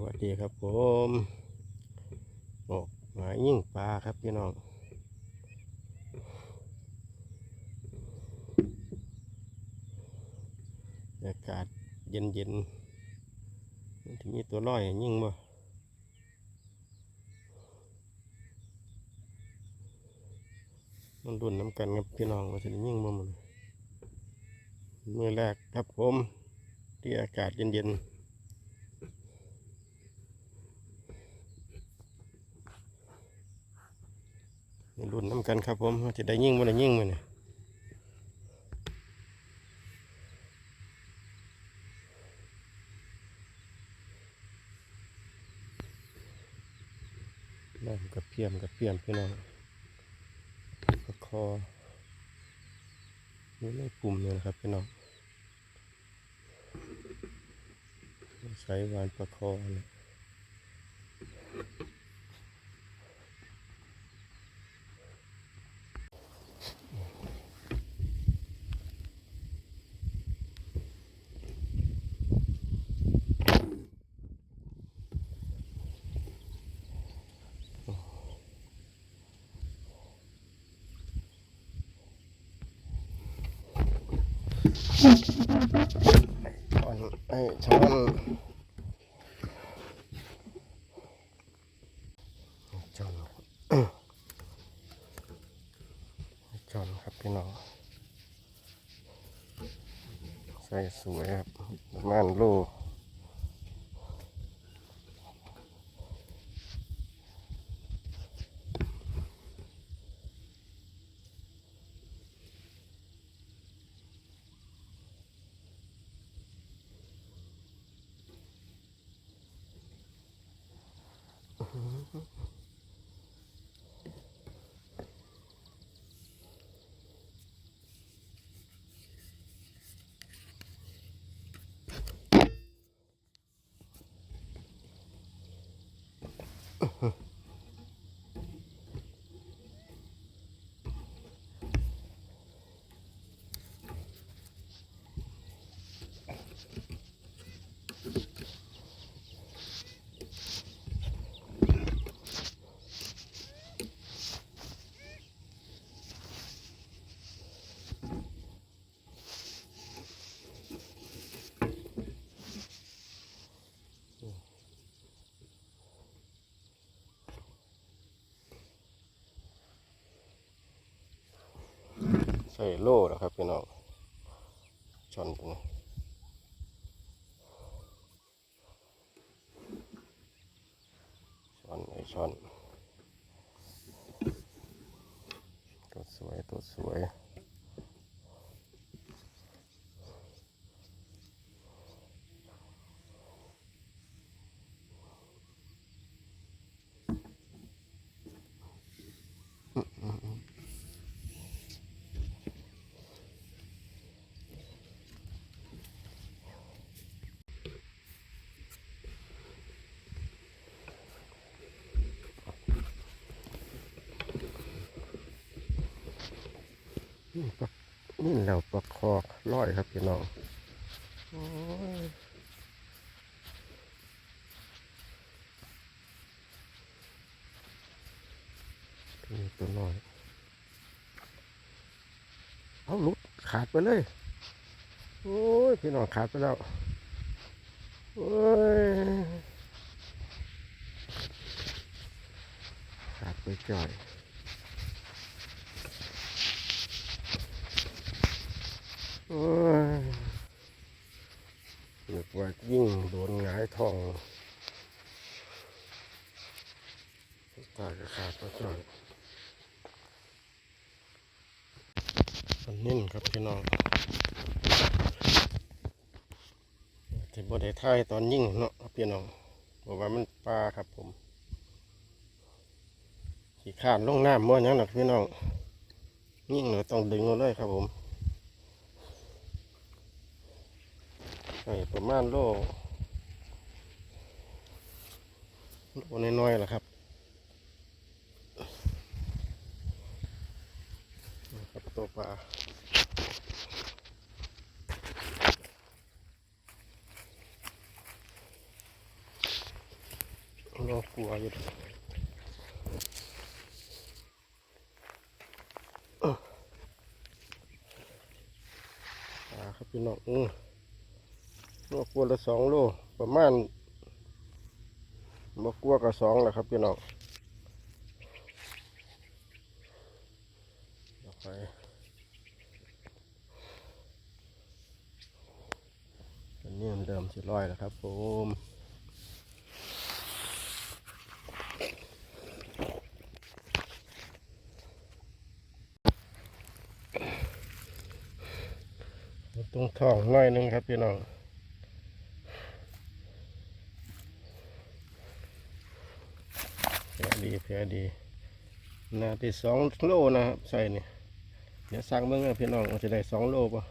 วัสดีครับผมออกหมายิ่งปลาครับพี่น้องอากาศเย็นเย็นๆมันถึงมีตัวน้อยยิ่งบ่มันรุ่นน้ำกันครับพี่น้องว่าจะได้ยิ่งบ่มันมือแรกครับผม ที่อากาศเย็นเย็น รุ่นน้ำกันครับผมจะได้ยิ่งมันได้ยิ่งมันเนี่ยน้ำกับเพียมกับเพียมพี่น้องประคอนี่ไม่ปุ่มเลยนะครับพี่น้องใช้วานประคอเนี่ย ช้อนไอ้ ช้อนช้อนช้อนครับพี่น้องใส่สวยครับประมาณโล ใส่โล่แล้วครับพี่น้องช้อนตัวนี้ช้อนไอช้อนตัวสวยตัวสวยนี่ ปลานี่เราปลาคอกร้อยครับพี่น้องอ้ยนี่ตัวน้อย เอาลุดขาดไปเลย โอ้ย พี่น้องขาดไปแล้ว โอ้ย ขาดไปจ่อย โอ้ยนึกว่ายิ่งโดนหงายท้องตายก็ขาดไปจ่อยมันนิ่นครับพี่น้องแต่บ่ได้ท่ายตอนยิ่งเนาะพี่น้องบอกว่ามันปลาครับผม ขี่ข้านลงน้ำมั่วยังหนักพี่น้องยิ่งเลยต้องดึงเอาเลยครับผม ไอ้ประมาณโลโลน้อยๆแหละครับครับตัวปลาโเรากลัวอยู่อ่าครับพี่น้อง อือเรากลัวละสองโลประมาณบ่กลัวกับสองแหละครับพี่น้องไปอันนี้มันเดิมสิร้อยแล้วครับผมตรงท้องน่อยหนึงครับพี่น้องแผ ลดีแผลดีนาที่สองโลนะครับใส่เนี่ยเดี๋ยวสร้างเมื่อพี่น้องจะได้สองโลป่ะ